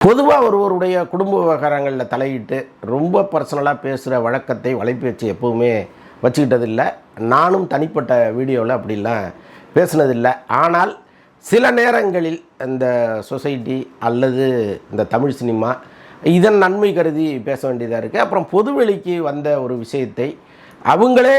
பொதுவாக ஒருவருடைய குடும்ப விவகாரங்களில் தலையிட்டு ரொம்ப பர்சனலாக பேசுகிற வழக்கத்தை வலைபேச்சு எப்போவுமே வச்சுக்கிட்டதில்லை. நானும் தனிப்பட்ட வீடியோவில் அப்படிலாம் பேசுனதில்லை. ஆனால் சில நேரங்களில் இந்த சொசைட்டி அல்லது இந்த தமிழ் சினிமா இதன் நன்மை கருதி பேச வேண்டியதாக இருக்குது அப்புறம் பொதுவெளிக்கு வந்த ஒரு விஷயத்தை அவங்களே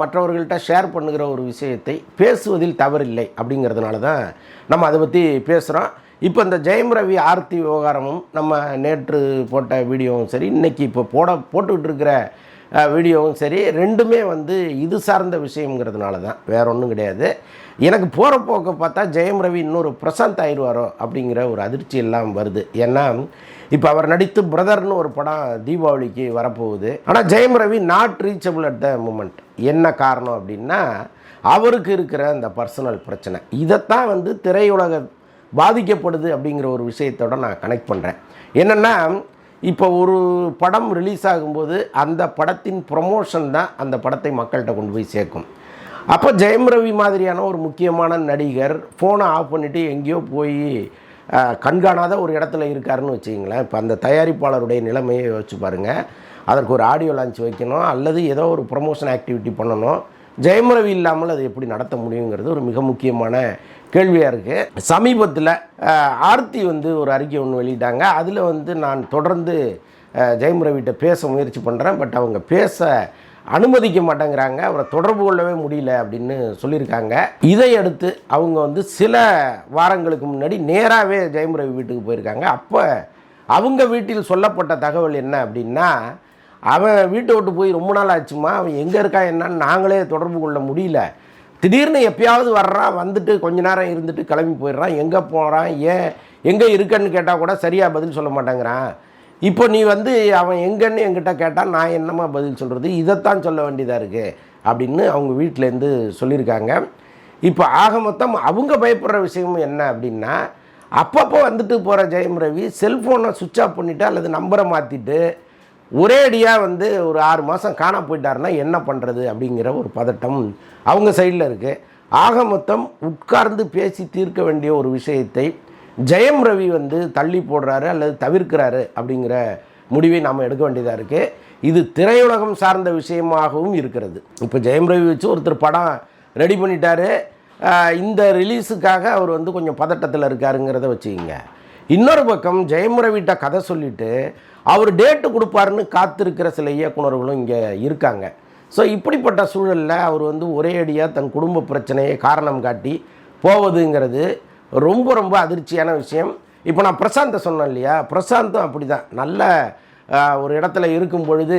மற்றவர்கள்ட்ட ஷேர் பண்ணுகிற ஒரு விஷயத்தை பேசுவதில் தவறில்லை அப்படிங்கிறதுனால தான் நம்ம அதை பற்றி பேசுகிறோம் இப்போ இந்த ஜெயம் ரவி ஆர்த்தி விவகாரமும் நம்ம நேற்று போட்ட வீடியோவும் சரி இன்னைக்கு இப்போ போட போட்டுக்கிட்டு இருக்கிற வீடியோவும் சரி ரெண்டுமே வந்து இது சார்ந்த விஷயங்கிறதுனால தான் வேற ஒன்றும் கிடையாது. எனக்கு போகிற போக்க பார்த்தா ஜெயம் ரவி இன்னொரு பிரசாந்த் ஆயிடுவாரோ அப்படிங்கிற ஒரு அதிர்ச்சி எல்லாம் வருது. ஏன்னா இப்போ அவர் நடித்து பிரதர்னு ஒரு படம் தீபாவளிக்கு வரப்போகுது. ஆனால் Jayam Ravi not reachable at the moment என்ன காரணம் அப்படின்னா அவருக்கு இருக்கிற அந்த பர்சனல் பிரச்சனை. இதைத்தான் வந்து திரையுலக பாதிக்கப்படுது அப்படிங்கிற ஒரு விஷயத்தோட நான் கனெக்ட் பண்ணுறேன் என்னென்னா இப்போ ஒரு படம் ரிலீஸ் ஆகும்போது அந்த படத்தின் ப்ரொமோஷன் தான் அந்த படத்தை மக்கள்கிட்ட கொண்டு போய் சேர்க்கும். அப்போ ஜெயம் ரவி மாதிரியான ஒரு முக்கியமான நடிகர் ஃபோனை ஆஃப் பண்ணிவிட்டு எங்கேயோ போய் கண்காணாத ஒரு இடத்துல இருக்காருன்னு வச்சுக்கிங்களேன். இப்போ அந்த தயாரிப்பாளருடைய நிலைமையை யோசிச்சு பாருங்கள் அதற்கு ஒரு ஆடியோ லான்ச் வைக்கணும் அல்லது ஏதோ ஒரு ப்ரொமோஷன் ஆக்டிவிட்டி பண்ணணும். ஜெயம் ரவி இல்லாமல் அது எப்படி நடத்த முடியுங்கிறது ஒரு மிக முக்கியமான கேள்வியாக இருக்குது சமீபத்தில் ஆர்த்தி வந்து ஒரு அறிக்கை ஒன்று வெளியிட்டாங்க. அதில் வந்து நான் தொடர்ந்து அஹ், ஜெயம் ரவிட்ட பேச முயற்சி பண்ணுறேன் பட் அவங்க பேச அனுமதிக்க மாட்டேங்கிறாங்க. அவரை தொடர்பு கொள்ளவே முடியல அப்படின்னு சொல்லியிருக்காங்க. இதையடுத்து அவங்க வந்து சில வாரங்களுக்கு முன்னாடி நேராகவே ஜெயம் ரவி வீட்டுக்கு போயிருக்காங்க. அப்போ அவங்க வீட்டில் சொல்லப்பட்ட தகவல் என்ன அப்படின்னா அவன் வீட்டை விட்டு போய் ரொம்ப நாள் ஆச்சுமா? அவன் எங்கே இருக்கா? என்னன்னு நாங்களே தொடர்பு கொள்ள முடியல. திடீர்னு எப்பயாவது வர்றான் வந்துட்டு கொஞ்ச நேரம் இருந்துட்டு கிளம்பி போயிடுறான் எங்கே போகிறான் ஏன் எங்கே இருக்கன்னு கேட்டால் கூட சரியாக பதில் சொல்ல மாட்டேங்கிறான். இப்போ நீ வந்து அவன் எங்கன்னு என்கிட்ட கேட்டால் நான் என்னம்மா பதில் சொல்கிறது இதைத்தான் சொல்ல வேண்டியதாக இருக்குது அப்படின்னு அவங்க வீட்டிலேருந்து சொல்லியிருக்காங்க. இப்போ ஆக மொத்தம் அவங்க பயப்படுற விஷயம் என்ன அப்படின்னா அப்பப்போ வந்துட்டு போகிற ஜெயம் ரவி செல்ஃபோனை சுவிட்ச் ஆஃப் பண்ணிவிட்டு அல்லது நம்பரை மாற்றிட்டு ஒரே அடியாக வந்து ஒரு ஆறு மாதம் காண போயிட்டாருன்னா என்ன பண்ணுறது அப்படிங்கிற ஒரு பதட்டம் அவங்க சைடில் இருக்குது ஆக மொத்தம் உட்கார்ந்து பேசி தீர்க்க வேண்டிய ஒரு விஷயத்தை ஜெயம் ரவி வந்து தள்ளி போடுறாரு அல்லது தவிர்க்கிறாரு அப்படிங்கிற முடிவை நாம் எடுக்க வேண்டியதாக இருக்குது இது திரையுலகம் சார்ந்த விஷயமாகவும் இருக்கிறது. இப்போ ஜெயம் ரவி வச்சு ஒருத்தர் படம் ரெடி பண்ணிட்டாரு. இந்த ரிலீஸுக்காக அவர் வந்து கொஞ்சம் பதட்டத்தில் இருக்காருங்கிறத வச்சுக்கிங்க. இன்னொரு பக்கம் ஜெயமுறை ரவிட்ட கதை சொல்லிட்டு அவர் டேட்டு கொடுப்பாருன்னு காத்திருக்கிற சில இயக்குனர்களும் இங்கே இருக்காங்க. ஸோ இப்படிப்பட்ட சூழலில் அவர் வந்து ஒரே அடியாக தன் குடும்ப பிரச்சனையை காரணம் காட்டி போவதுங்கிறது ரொம்ப ரொம்ப அதிர்ச்சியான விஷயம். இப்போ நான் பிரசாந்தை சொன்னேன் இல்லையா? பிரசாந்தும் அப்படி தான் நல்ல ஒரு இடத்துல இருக்கும் பொழுது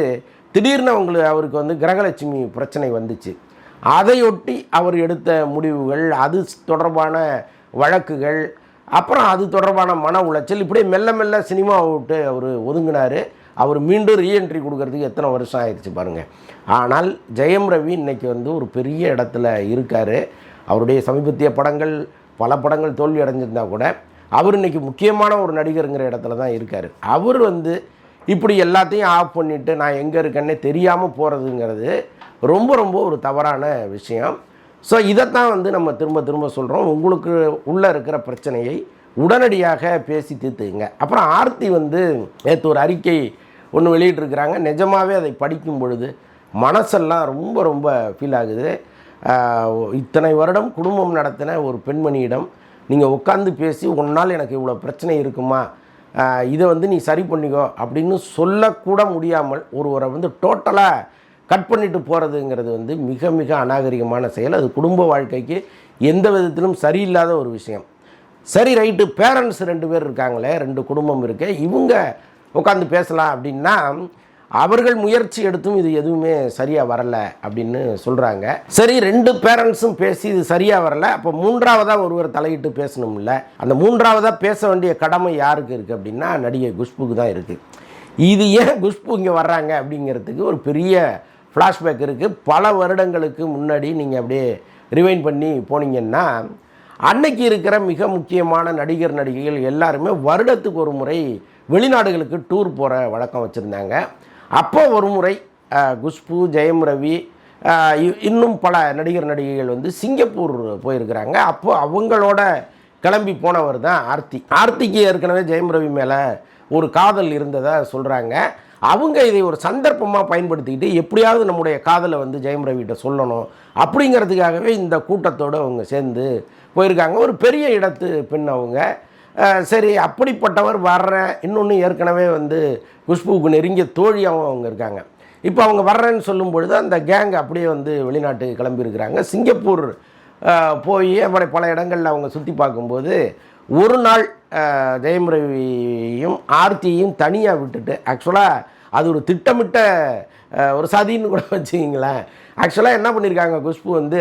திடீர்னு அவங்களுக்கு அவருக்கு வந்து கிரகலட்சுமி பிரச்சனை வந்துச்சு. அதையொட்டி அவர் எடுத்த முடிவுகள் அது தொடர்பான வழக்குகள் அப்புறம் அது தொடர்பான மன உளைச்சல். இப்படியே மெல்ல மெல்ல சினிமாவை விட்டு அவர் ஒதுங்கினார். அவர் மீண்டும் ரீஎன்ட்ரி கொடுக்கறதுக்கு எத்தனை வருஷம் ஆயிடுச்சு பாருங்கள் ஆனால் ஜெயம் ரவி இன்னைக்கு வந்து ஒரு பெரிய இடத்துல இருக்கார். அவருடைய சமீபத்திய படங்கள் பல படங்கள் தோல்வி அடைஞ்சிருந்தா கூட அவர் இன்னைக்கு முக்கியமான ஒரு நடிகருங்கிற இடத்துல தான் இருக்கார். அவர் வந்து இப்படி எல்லாத்தையும் ஆஃப் பண்ணிவிட்டு நான் எங்கே இருக்கேன்னே தெரியாமல் போகிறதுங்கிறது ரொம்ப ரொம்ப ஒரு தவறான விஷயம். ஸோ இதைத்தான் வந்து நம்ம திரும்ப திரும்ப சொல்கிறோம் உங்களுக்கு உள்ளே இருக்கிற பிரச்சனையை உடனடியாக பேசி தீர்த்துங்க அப்புறம் ஆர்த்தி வந்து நேற்று ஒரு அறிக்கை ஒன்று வெளியிட்டிருக்கிறாங்க. நிஜமாகவே அதை படிக்கும் பொழுது மனசெல்லாம் ரொம்ப ரொம்ப ஃபீல் ஆகுது. இத்தனை வருடம் குடும்பம் நடத்தின ஒரு பெண்மணியிடம் நீங்கள் உட்காந்து பேசி உன்னால் எனக்கு இவ்வளோ பிரச்சனை இருக்குமா? இதை வந்து நீ சரி பண்ணிக்கோ அப்படின்னு சொல்லக்கூட முடியாமல் ஒருவரை வந்து டோட்டலாக கட் பண்ணிட்டு போகிறதுங்கிறது வந்து மிக மிக அநாகரிகமான செயல். அது குடும்ப வாழ்க்கைக்கு எந்த விதத்திலும் சரியில்லாத ஒரு விஷயம். சரி ரைட்டு பேரண்ட்ஸ் ரெண்டு பேர் இருக்காங்களே ரெண்டு குடும்பம் இருக்கு. இவங்க உட்காந்து பேசலாம் அப்படின்னா அவர்கள் முயற்சி எடுத்தும் இது எதுவுமே சரியாக வரல அப்படின்னு சொல்கிறாங்க சரி ரெண்டு பேரண்ட்ஸும் பேசி இது சரியாக வரல. அப்போ மூன்றாவதாக ஒருவர் தலையிட்டு பேசணும்ல. அந்த மூன்றாவதாக பேச வேண்டிய கடமை யாருக்கு இருக்குது அப்படின்னா நடிகை குஷ்புக்கு தான் இருக்குது இது ஏன் குஷ்பு இங்கே வர்றாங்க அப்படிங்கிறதுக்கு ஒரு பெரிய ஃப்ளாஷ்பேக் இருக்குது பல வருடங்களுக்கு முன்னாடி நீங்கள் அப்படியே ரிவைன் பண்ணி போனீங்கன்னா அன்னைக்கு இருக்கிற மிக முக்கியமான நடிகர் நடிகைகள் எல்லாருமே வருடத்துக்கு ஒரு முறை வெளிநாடுகளுக்கு டூர் போகிற வழக்கம் வச்சுருந்தாங்க. அப்போ ஒரு முறை குஷ்பு ஜெயம் ரவி இன்னும் பல நடிகர் நடிகைகள் வந்து சிங்கப்பூர் போயிருக்கிறாங்க. அப்போது அவங்களோட கிளம்பி போனவர் தான் ஆர்த்தி. ஆர்த்திக்கு ஏற்கனவே ஜெயம் ரவி மேலே ஒரு காதல் இருந்ததாக சொல்கிறாங்க அவங்க இதை ஒரு சந்தர்ப்பமாக பயன்படுத்திக்கிட்டு எப்படியாவது நம்முடைய காதலை வந்து ஜெயம் ரவிகிட்ட சொல்லணும் அப்படிங்கிறதுக்காகவே இந்த கூட்டத்தோடு அவங்க சேர்ந்து போயிருக்காங்க. ஒரு பெரிய இடத்து பெண் அவங்க. சரி அப்படிப்பட்டவர் வர்றேன். இன்னொன்று ஏற்கனவே வந்து குஷ்புவுக்கு நெருங்கிய தோழியாகவும் அவங்க இருக்காங்க. இப்போ அவங்க வர்றேன்னு சொல்லும் பொழுது அந்த கேங் அப்படியே வந்து வெளிநாட்டுக்கு கிளம்பியிருக்கிறாங்க. சிங்கப்பூர் போய் அப்படி பல இடங்களில் அவங்க சுற்றி பார்க்கும்போது ஒரு நாள் அஹ், ஜெயம் ஆர்த்தியையும் தனியாக விட்டுட்டு ஆக்சுவலாக அது ஒரு திட்டமிட்ட ஒரு சதின்னு கூட வச்சுக்கிங்களேன். ஆக்சுவலாக என்ன பண்ணியிருக்காங்க குஷ்பு வந்து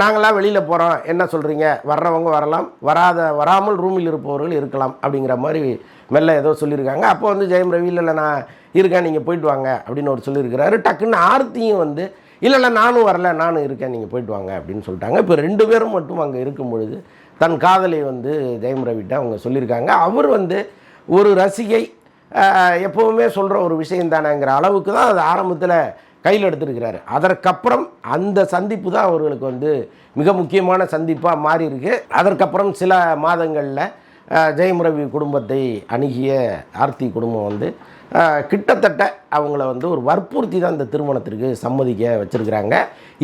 நாங்களாம் வெளியில் போகிறோம் என்ன சொல்கிறீங்க வர்றவங்க வரலாம் வராத வராமல் ரூமில் இருப்பவர்கள் இருக்கலாம் அப்படிங்கிற மாதிரி மெல்ல ஏதோ சொல்லியிருக்காங்க. அப்போ வந்து ஜெயம் ரவி இல்லை நான் இருக்கேன் நீங்கள் போயிட்டு வாங்க அப்படின்னு ஒரு சொல்லியிருக்கிறாரு. டக்குன்னு ஆர்த்தியும் வந்து இல்லைல்ல நானும் வரல நானும் இருக்கேன் நீங்கள் போயிட்டு வாங்க அப்படின்னு சொல்லிட்டாங்க. இப்போ ரெண்டு பேரும் மட்டும் அங்கே இருக்கும் பொழுது தன் காதலை வந்து ஜெயம் ரவிட்ட அவங்க சொல்லியிருக்காங்க. அவர் வந்து ஒரு ரசிகை எப்போவுமே சொல்கிற ஒரு விஷயம் தானேங்கிற அளவுக்கு தான் அது ஆரம்பத்தில் கையில் எடுத்திருக்கிறாரு. அதற்கப்புறம் அந்த சந்திப்பு தான் அவர்களுக்கு வந்து மிக முக்கியமான சந்திப்பாக மாறி இருக்கு அதற்கப்புறம் சில மாதங்களில் ஜெயம் ரவி குடும்பத்தை அணுகிய ஆர்த்தி குடும்பம் வந்து கிட்டத்தட்ட அவங்கள வந்து ஒரு வற்புறுத்தி தான் இந்த திருமணத்திற்கு சம்மதிக்க வச்சுருக்கிறாங்க.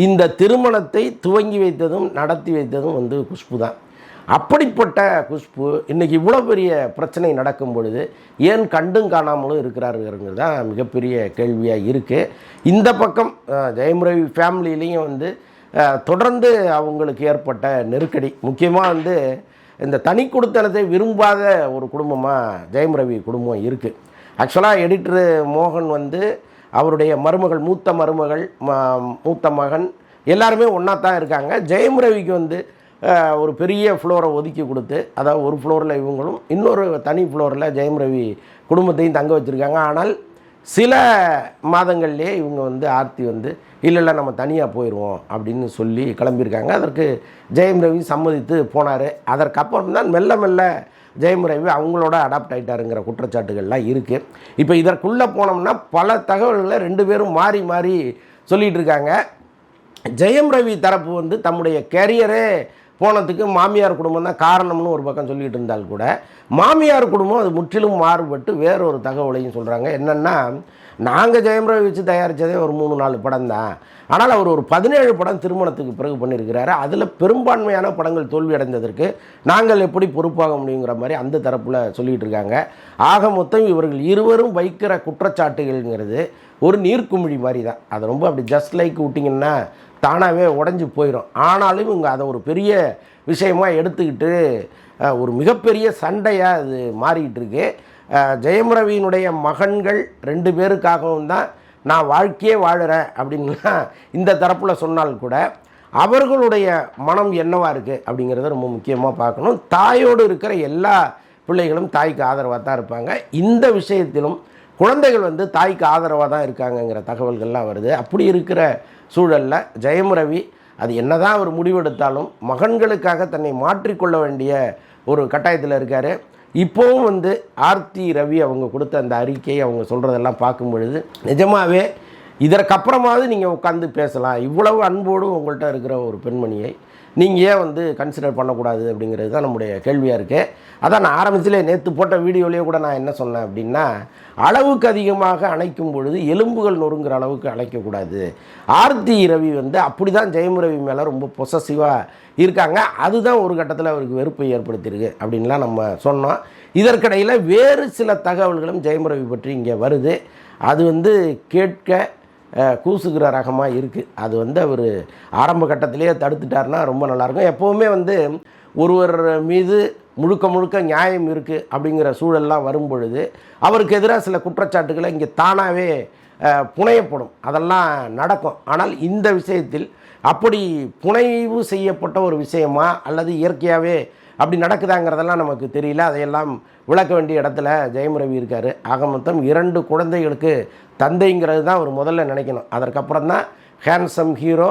இந்த திருமணத்தை துவங்கி வைத்ததும் நடத்தி வைத்ததும் வந்து குஷ்பு தான். அப்படிப்பட்ட குஷ்பு இன்றைக்கி இவ்வளோ பெரிய பிரச்சனை நடக்கும் பொழுது ஏன் கண்டும் காணாமலும் இருக்கிறாருங்கிறது தான் மிகப்பெரிய கேள்வியாக இருக்குது இந்த பக்கம் ஜெயம் ரவி ஃபேமிலியிலையும் வந்து தொடர்ந்து அவங்களுக்கு ஏற்பட்ட நெருக்கடி. முக்கியமாக வந்து இந்த தனி கொடுத்தனத்தை விரும்பாத ஒரு குடும்பமாக ஜெயம் ரவி குடும்பம் இருக்குது ஆக்சுவலாக எடிட்டரு மோகன் வந்து அவருடைய மருமகள் மூத்த மருமகள் ம- மூத்த மகன் எல்லாருமே ஒன்றா தான் இருக்காங்க. ஜெயம் ரவிக்கு வந்து ஒரு பெரிய ஃப்ளோரை ஒதுக்கி கொடுத்து அதாவது ஒரு ஃப்ளோரில் இவங்களும் இன்னொரு தனி ஃப்ளோரில் ஜெயம் ரவி குடும்பத்தையும் தங்க வச்சுருக்காங்க. ஆனால் சில மாதங்கள்லேயே இவங்க வந்து ஆர்த்தி வந்து இல்லை இல்லை நம்ம தனியாக போயிடுவோம் அப்படின்னு சொல்லி கிளம்பியிருக்காங்க. அதற்கு ஜெயம் ரவி சம்மதித்து போனார். அதற்கப்புறம் தான் மெல்ல மெல்ல ஜெயம் ரவி அவங்களோட அடாப்ட் ஆகிட்டாருங்கிற குற்றச்சாட்டுகள்லாம் இருக்குது இப்போ இதற்குள்ளே போனோம்னா பல தகவல்களை ரெண்டு பேரும் மாறி மாறி சொல்லிகிட்டு இருக்காங்க. ஜெயம் ரவி தரப்பு வந்து தம்முடைய கேரியரே போனதுக்கு மாமியார் குடும்பம் தான் காரணம்னு ஒரு பக்கம் சொல்லிட்டு இருந்தால் கூட மாமியார் குடும்பம் அது முற்றிலும் மாறுபட்டு வேறொரு தகவலையும் சொல்கிறாங்க என்னென்னா நாங்கள் ஜெயம் ரவி வச்சு தயாரித்ததே ஒரு மூணு நாலு படம் தான். ஆனால் அவர் ஒரு பதினேழு படம் திருமணத்துக்கு பிறகு பண்ணியிருக்கிறாரு. அதில் பெரும்பான்மையான படங்கள் தோல்வி அடைந்ததற்கு நாங்கள் எப்படி பொறுப்பாக முடியுங்கிற மாதிரி அந்த தரப்பில் சொல்லிகிட்டு இருக்காங்க. ஆக மொத்தம் இவர்கள் இருவரும் வைக்கிற குற்றச்சாட்டுகள்ங்கிறது ஒரு நீர்க்குமிழி மாதிரி தான். அதை ரொம்ப அப்படி ஜஸ்ட் லைக் விட்டிங்கன்னா தானாகவே உடஞ்சி போயிடும் ஆனாலும் இவங்க அதை ஒரு பெரிய விஷயமா எடுத்துக்கிட்டு ஒரு மிகப்பெரிய சண்டையாக அது மாறிக்கிட்டு இருக்குது ஜெயம் ரவியினுடைய மகன்கள் ரெண்டு பேருக்காகவும் தான் நான் வாழ்க்கையே வாழுறேன் அப்படின்னா இந்த தரப்பில் சொன்னால் கூட அவர்களுடைய மனம் என்னவா இருக்குது அப்படிங்கிறத ரொம்ப முக்கியமாக பார்க்கணும். தாயோடு இருக்கிற எல்லா பிள்ளைகளும் தாய்க்கு ஆதரவாக தான் இருப்பாங்க. இந்த விஷயத்திலும் குழந்தைகள் வந்து தாய்க்கு ஆதரவாக தான் இருக்காங்கங்கிற தகவல்கள்லாம் வருது. அப்படி இருக்கிற சூழலில் ஜெயம் ரவி அது என்னதான் அவர் முடிவெடுத்தாலும் மகன்களுக்காக தன்னை மாற்றிக்கொள்ள வேண்டிய ஒரு கட்டாயத்தில் இருக்கார். இப்போவும் வந்து ஆர்த்தி ரவி அவங்க கொடுத்த அந்த அறிக்கை அவங்க சொல்கிறதெல்லாம் பார்க்கும் பொழுது நிஜமாகவே இதற்கப்புறமாவது நீங்கள் உட்காந்து பேசலாம். இவ்வளவு அன்போடு உங்கள்கிட்ட இருக்கிற ஒரு பெண்மணியை நீங்கள் ஏன் வந்து கன்சிடர் பண்ணக்கூடாது அப்படிங்கிறது தான் நம்முடைய கேள்வியாக இருக்குது அதான் நான் ஆரம்பத்திலே நேற்று போட்ட வீடியோலேயே கூட நான் என்ன சொன்னேன் அப்படின்னா அளவுக்கு அதிகமாக அணைக்கும் பொழுது எலும்புகள் நொறுங்குற அளவுக்கு அணைக்கக்கூடாது. ஆர்த்தி ரவி வந்து அப்படி தான் ஜெயம் ரவி மேலே ரொம்ப பொசசிவாக இருக்காங்க. அதுதான் ஒரு கட்டத்தில் அவருக்கு வெறுப்பை ஏற்படுத்தியிருக்கு அப்படின்லாம் நம்ம சொன்னோம். இதற்கிடையில் வேறு சில தகவல்களும் ஜெயம் ரவி பற்றி இங்கே வருது. அது வந்து கேட்க கூசுகிற ரகமாக இருக்குது அது வந்து அவர் ஆரம்ப கட்டத்திலேயே தடுத்துட்டாருன்னா ரொம்ப நல்லாயிருக்கும். எப்போவுமே வந்து ஒருவர் மீது முழுக்க முழுக்க நியாயம் இருக்குது அப்படிங்கிற சூழல்லாம் வரும் பொழுது அவருக்கு எதிராக சில குற்றச்சாட்டுகளை இங்கே தானாகவே புனையப்படும். அதெல்லாம் நடக்கும். ஆனால் இந்த விஷயத்தில் அப்படி புனைவு செய்யப்பட்ட ஒரு விஷயமா அல்லது இயற்கையாகவே அப்படி நடக்குதாங்கிறதெல்லாம் நமக்கு தெரியல. அதையெல்லாம் விளக்க வேண்டிய இடத்துல ஜெயம் ரவி இருக்கார். ஆக மொத்தம் இரண்டு குழந்தைகளுக்கு தந்தைங்கிறது தான் அவர் முதல்ல நினைக்கணும். அதற்கப்புறம் தான் ஹேண்ட்ஸம் ஹீரோ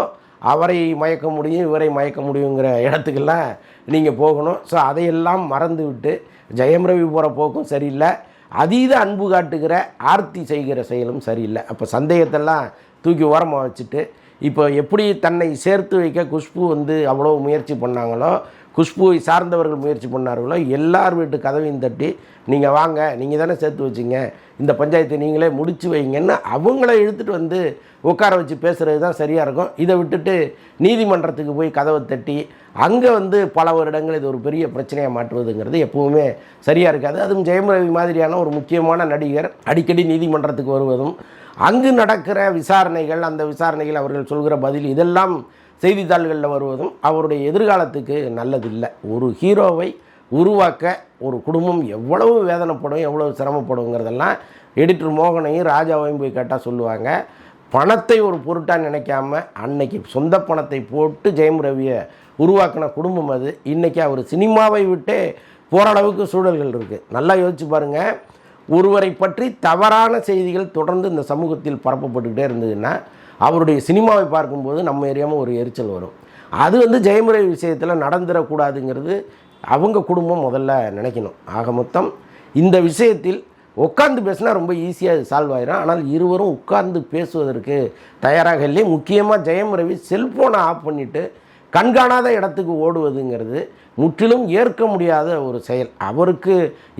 அவரை மயக்க முடியும் இவரை மயக்க முடியுங்கிற இடத்துக்கெல்லாம் நீங்கள் போகணும். ஸோ அதையெல்லாம் மறந்து விட்டு ஜெயம் ரவி போகிற போக்கும் சரியில்லை. அதீத அன்பு காட்டுகிற ஆர்த்தி செய்கிற செயலும் சரியில்லை. அப்போ சந்தேகத்தெல்லாம் தூக்கி ஓரமாக வச்சுட்டு இப்போ எப்படி தன்னை சேர்த்து வைக்க குஷ்பு வந்து அவ்வளோ முயற்சி பண்ணாங்களோ குஷ்புவை சார்ந்தவர்கள் முயற்சி பண்ணார்களோ எல்லார் வீட்டு கதவையும் தட்டி நீங்கள் வாங்க நீங்கள் தானே சேர்த்து வச்சிங்க இந்த பஞ்சாயத்தை நீங்களே முடிச்சு வைங்கன்னு அவங்கள இழுத்துட்டு வந்து உட்கார வச்சு பேசுகிறது தான் சரியாக இருக்கும். இதை விட்டுட்டு நீதிமன்றத்துக்கு போய் கதவை தட்டி அங்கே வந்து பல வருடங்கள் இது ஒரு பெரிய பிரச்சனையாக மாற்றுவதுங்கிறது எப்பவுமே சரியாக இருக்காது. அதுவும் ஜெயம் ரவி மாதிரியான ஒரு முக்கியமான நடிகர் அடிக்கடி நீதிமன்றத்துக்கு வருவதும் அங்கு நடக்கிற விசாரணைகள் அந்த விசாரணைகள் அவர்கள் சொல்கிற பதில் இதெல்லாம் செய்தித்தாள்களில் வருவதும் அவருடைய எதிர்காலத்துக்கு நல்லதில்லை. ஒரு ஹீரோவை உருவாக்க ஒரு குடும்பம் எவ்வளவு வேதனைப்படும் எவ்வளவு சிரமப்படுங்கிறதெல்லாம் எடிட்டர் மோகனையும் ராஜாவையும் போய் கேட்டால் சொல்லுவாங்க. பணத்தை ஒரு பொருட்டாக நினைக்காம அன்னைக்கு சொந்த பணத்தை போட்டு ஜெயம் ரவியை உருவாக்கின குடும்பம் அது. இன்றைக்கி அவர் சினிமாவை விட்டே போகிற அளவுக்கு சூழல்கள் இருக்குது நல்லா யோசிச்சு பாருங்கள் ஒருவரை பற்றி தவறான செய்திகள் தொடர்ந்து இந்த சமூகத்தில் பரப்பப்பட்டுக்கிட்டே இருந்ததுன்னா அவருடைய சினிமாவை பார்க்கும்போது நம்ம ஏரியாவும் ஒரு எரிச்சல் வரும். அது வந்து ஜெயமுறை விஷயத்தில் நடந்துடக்கூடாதுங்கிறது அவங்க குடும்பம் முதல்ல நினைக்கணும். ஆக மொத்தம் இந்த விஷயத்தில் உட்கார்ந்து பேசினா ரொம்ப ஈஸியாக சால்வ் ஆயிரும். ஆனால் இருவரும் உட்கார்ந்து பேசுவதற்கு தயாராக இல்லை. முக்கியமாக ஜெயம் ரவி செல்ஃபோனை ஆஃப் பண்ணிவிட்டு கண்காணாத இடத்துக்கு ஓடுவதுங்கிறது முற்றிலும் ஏற்க முடியாத ஒரு செயல். அவருக்கு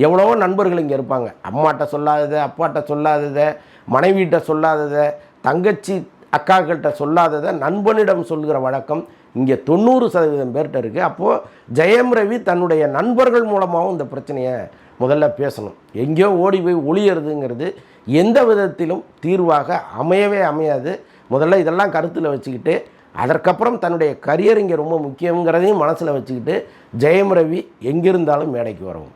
எவ்வளவோ நண்பர்கள் இங்கே இருப்பாங்க. அம்மாட்ட சொல்லாததை அப்பாட்ட சொல்லாததை மனைவிட்ட சொல்லாததை தங்கச்சி அக்காக்கள்கிட்ட சொல்லாததை நண்பனிடம் சொல்கிற வழக்கம் இங்கே தொண்ணூறு சதவீதம் பேர்கிட்ட இருக்குது அப்போது ஜெயம் ரவி தன்னுடைய நண்பர்கள் மூலமாகவும் இந்த பிரச்சனையை முதல்ல பேசணும். எங்கேயோ ஓடி போய் ஒளியறதுங்கிறது எந்த விதத்திலும் தீர்வாக அமையவே அமையாது. முதல்ல இதெல்லாம் கருத்தில் வச்சுக்கிட்டு அதற்கப்புறம் தன்னுடைய கரியர் இங்கே ரொம்ப முக்கியங்கிறதையும் மனசில் வச்சுக்கிட்டு ஜெயம் ரவி எங்கிருந்தாலும் மேடைக்கு வரவும்.